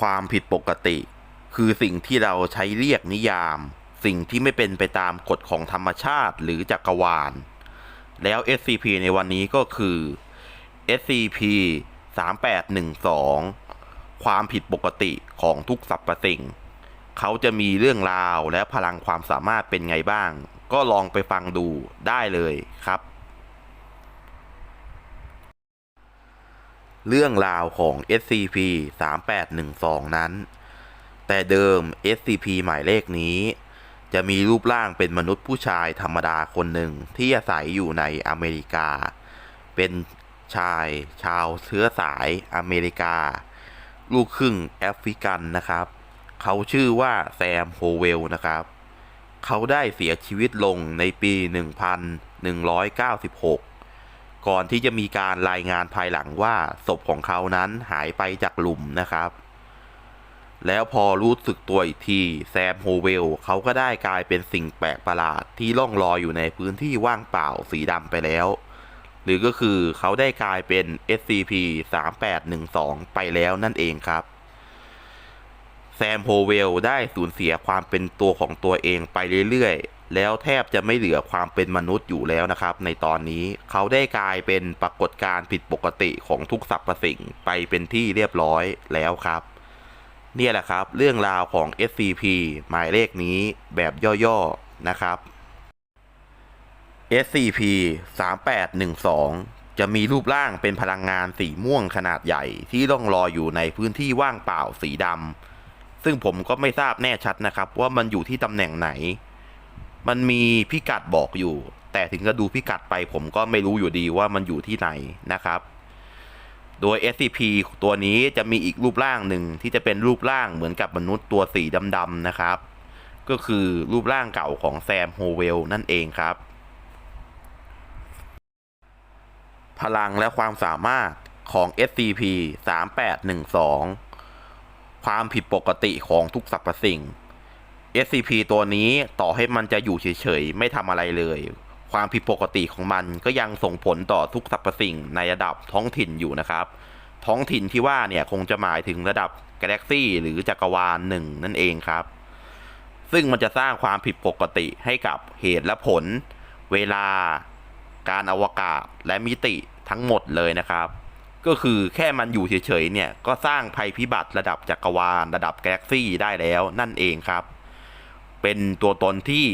ความผิดปกติ คือสิ่งที่เราใช้เรียกนิยาม สิ่งที่ไม่เป็นไปตามกฎของธรรมชาติหรือจักรวาล แล้ว SCP ในวันนี้ก็คือ SCP 3812 ความผิดปกติของทุกสรรพสิ่ง เขาจะมีเรื่องราวและพลังความสามารถเป็นไงบ้าง ก็ลองไปฟังดูได้เลยครับ เรื่องราวของ SCP 3812 นั้น แต่เดิม SCP หมายเลขนี้ จะมีรูปร่างเป็นมนุษย์ผู้ชายธรรมดาคนหนึ่งที่อาศัยอยู่ในอเมริกา เป็นชายชาวเชื้อสายอเมริกา ลูกครึ่งแอฟริกันนะครับ เขาชื่อว่าแซมโฮเวลนะครับ เขาได้เสียชีวิตลงในปี 1196 ก่อนที่จะมีการรายงานภายหลังว่าศพของเขานั้นหายไปจากหลุมนะครับ แล้วพอรู้สึกตัวอีกทีแซมโฮเวลเขาก็ได้กลายเป็นสิ่งแปลกประหลาดที่ล่องลอยอยู่ในพื้นที่ว่างเปล่าสีดำไปแล้ว หรือก็คือเขาได้กลายเป็น SCP 3812 ไปแล้วนั่นเองครับแซมโฮเวลได้สูญเสียความเป็นตัวของตัวเองไปเรื่อย แล้วแทบจะไม่เหลือความเป็นมนุษย์อยู่แล้วนะครับ ในตอนนี้เขาได้กลายเป็นปรากฏการณ์ผิดปกติของทุกสรรพสิ่งไปเป็นที่เรียบร้อยแล้วครับ เนี่ยแหละครับ เรื่องราวของ SCP หมายเลขนี้แบบย่อๆนะครับ SCP 3812จะมีรูปร่างเป็นพลังงานสีม่วงขนาดใหญ่ที่ล่องลอยอยู่ในพื้นที่ว่างเปล่าสีดำซึ่งผมก็ไม่ทราบแน่ชัดนะครับ ว่ามันอยู่ที่ตำแหน่งไหน มันมีพิกัดบอกอยู่ แต่ถึงจะดูพิกัดไปผมก็ไม่รู้อยู่ดีว่ามันอยู่ที่ไหนนะครับ โดย SCP ตัวนี้จะมีอีกรูปร่างหนึ่งที่จะเป็นรูปร่างเหมือนกับมนุษย์ตัวสีดำๆนะครับ ก็คือรูปร่างเก่าของแซมโฮเวลนั่นเองครับ พลังและความสามารถของ SCP 3812ความผิดปกติของทุกสรรพสิ่ง SCP ตัวนี้ต่อให้มันจะอยู่เฉยๆ ไม่ทำอะไรเลย ความผิดปกติของมันก็ยังส่งผลต่อทุกสรรพสิ่งในระดับท้องถิ่นอยู่นะครับ ท้องถิ่นที่ว่าเนี่ยคงจะหมายถึงระดับกาแล็กซี่หรือจักรวาลหนึ่งนั่นเองครับ ซึ่งมันจะสร้างความผิดปกติให้กับเหตุและผล เวลา การอวกาศและมิติทั้งหมดเลยนะครับ ก็คือแค่มันอยู่เฉยๆเนี่ยก็สร้างภัยพิบัติระดับจักรวาลระดับกาแล็กซี่ได้แล้วนั่นเองครับ เป็นตัวตนที่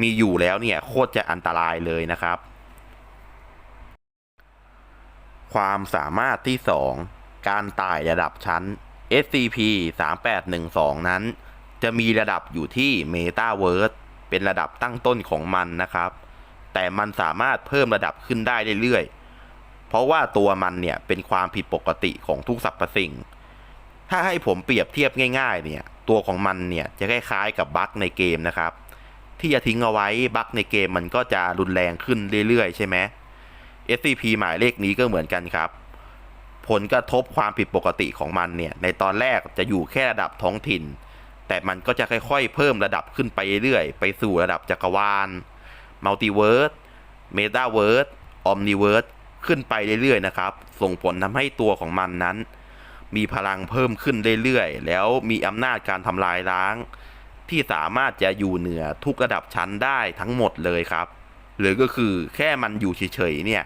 มีอยู่แล้วเนี่ยโคตรจะอันตรายเลยนะครับ ความสามารถที่ 2 การไต่ระดับชั้น SCP 3812 นั้น จะมีระดับอยู่ที่ Metaverse เป็นระดับตั้งต้นของมันนะครับ แต่มันสามารถเพิ่มระดับขึ้นได้เรื่อยๆ เพราะว่าตัวมันเนี่ยเป็นความผิดปกติของทุกสรรพสิ่ง ถ้าให้ผมเปรียบเทียบง่าย ๆ เนี่ย ตัวของมันเนี่ยจะคล้ายๆกับบั๊กในเกมนะครับ ที่จะทิ้งเอาไว้บั๊กในเกมมันก็จะรุนแรงขึ้นเรื่อยๆ ใช่ไหม SCP หมายเลขนี้ก็เหมือนกันครับ ผลกระทบความผิดปกติของมันเนี่ยในตอนแรกจะอยู่แค่ระดับท้องถิ่น แต่มันก็จะค่อยๆ เพิ่มระดับขึ้นไปเรื่อยๆ ไปสู่ระดับจักรวาลมัลติเวิร์สเมตาเวิร์สออมนิเวิร์สขึ้นไปเรื่อยๆนะครับ ส่งผลทำให้ตัวของมันนั้น มีพลังเพิ่มขึ้นเรื่อยๆ แล้วมีอำนาจการทำลายล้าง ที่สามารถจะอยู่เหนือทุกระดับชั้นได้ทั้งหมดเลยครับ หรือก็คือแค่มันอยู่เฉยๆเนี่ย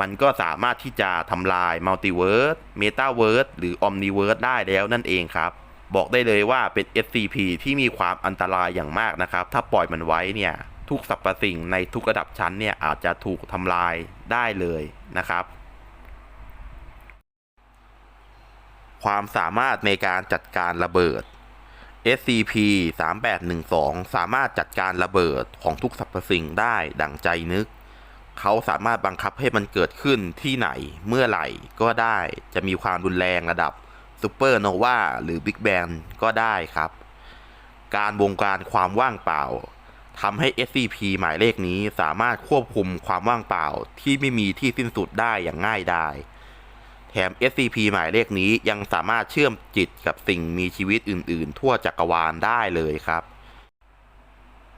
มันก็สามารถที่จะทำลายมัลติเวิร์สเมตาเวิร์สหรือออมนิเวิร์สได้แล้วนั่นเองครับ บอกได้เลยว่าเป็น SCP ที่มีความอันตรายอย่างมากนะครับ ถ้าปล่อยมันไว้เนี่ยทุกสรรพสิ่งในทุกระดับชั้นเนี่ยอาจจะถูกทำลายได้เลยนะครับ ความสามารถในการจัดการระเบิด SCP 3812 สามารถจัดการระเบิดของทุกสรรพสิ่งได้ดังใจนึก เขาสามารถบังคับให้มันเกิดขึ้นที่ไหนเมื่อไหร่ก็ได้ จะมีความรุนแรงระดับซูเปอร์โนวาหรือบิ๊กแบงก็ได้ครับ การวงการความว่างเปล่าทำให้ SCP หมายเลขนี้สามารถควบคุมความว่างเปล่าที่ไม่มีที่สิ้นสุดได้อย่างง่ายดาย ถม SCP หมายเลขนี้ยังสามารถเชื่อมจิตกับสิ่งมีชีวิตอื่น ๆ ทั่วจักรวาลได้เลยครับ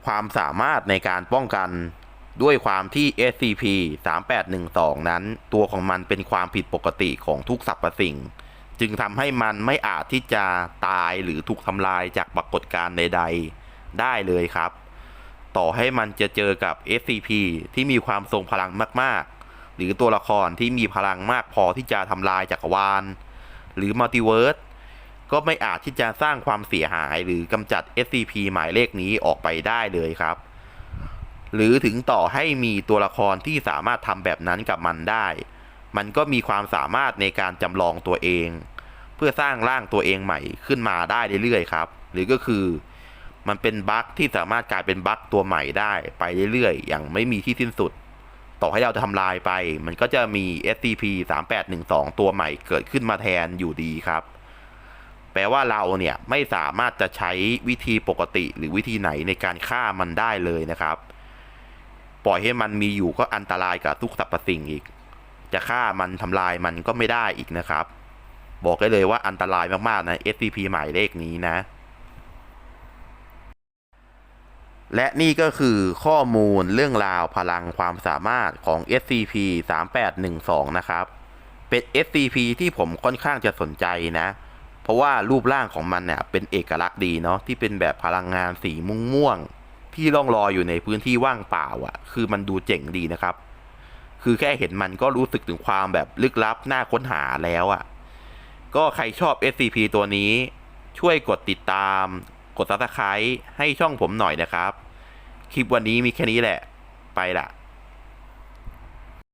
ความสามารถในการป้องกันด้วยความที่ SCP 3812 นั้น ตัวของมันเป็นความผิดปกติของทุกสรรพสิ่ง จึงทำให้มันไม่อาจที่จะตายหรือถูกทำลายจากปรากฏการณ์ใด ๆ ได้เลยครับ ต่อให้มันจะเจอกับ SCP ที่มีความทรงพลังมาก ๆ หรือตัวละครที่มีพลังมากพอที่จะทำลายจักรวาล หรือมัลติเวิร์สก็ไม่อาจที่จะสร้างความเสียหายหรือกำจัด SCP หมายเลขนี้ออกไปได้เลยครับ หรือถึงต่อให้มีตัวละครที่สามารถทำแบบนั้นกับมันได้ มันก็มีความสามารถในการจำลองตัวเอง เพื่อสร้างร่างตัวเองใหม่ขึ้นมาได้เรื่อยๆครับ หรือก็คือมันเป็นบั๊กที่สามารถกลายเป็นบั๊กตัวใหม่ได้ไปเรื่อยๆ อย่างไม่มีที่สิ้นสุด ต่อให้เราจะทำลายไป มันก็จะมี SCP 3812 ตัวใหม่เกิดขึ้นมาแทนอยู่ดีครับ แปลว่าเราเนี่ยไม่สามารถจะใช้วิธีปกติหรือวิธีไหนในการฆ่ามันได้เลยนะครับ ปล่อยให้มันมีอยู่ก็อันตรายกับทุกสรรพสิ่งอีก จะฆ่ามันทำลายมันก็ไม่ได้อีกนะครับ บอกได้เลยว่าอันตรายมากๆนะ SCP หมายเลขนี้นะ และนี่ก็คือข้อมูลเรื่องราวพลังความสามารถของ SCP 3812 นะครับ เป็น SCP ที่ผมค่อนข้างจะสนใจนะ เพราะว่ารูปร่างของมันเนี่ยเป็นเอกลักษณ์ดีเนาะที่เป็นแบบพลังงานสีม่วงม่วงๆที่ล่องลอยอยู่ในพื้นที่ว่างเปล่าอะ่ะ คือมันดูเจ๋งดีนะครับ คือแค่เห็นมันก็รู้สึกถึงความแบบลึกลับน่าค้นหาแล้วอะ่ะ ก็ใครชอบ SCP ตัวนี้ ช่วยกดติดตาม กด subscribe ให้ช่องผมหน่อยนะครับ คลิปวันนี้มีแค่นี้แหละ ไปละ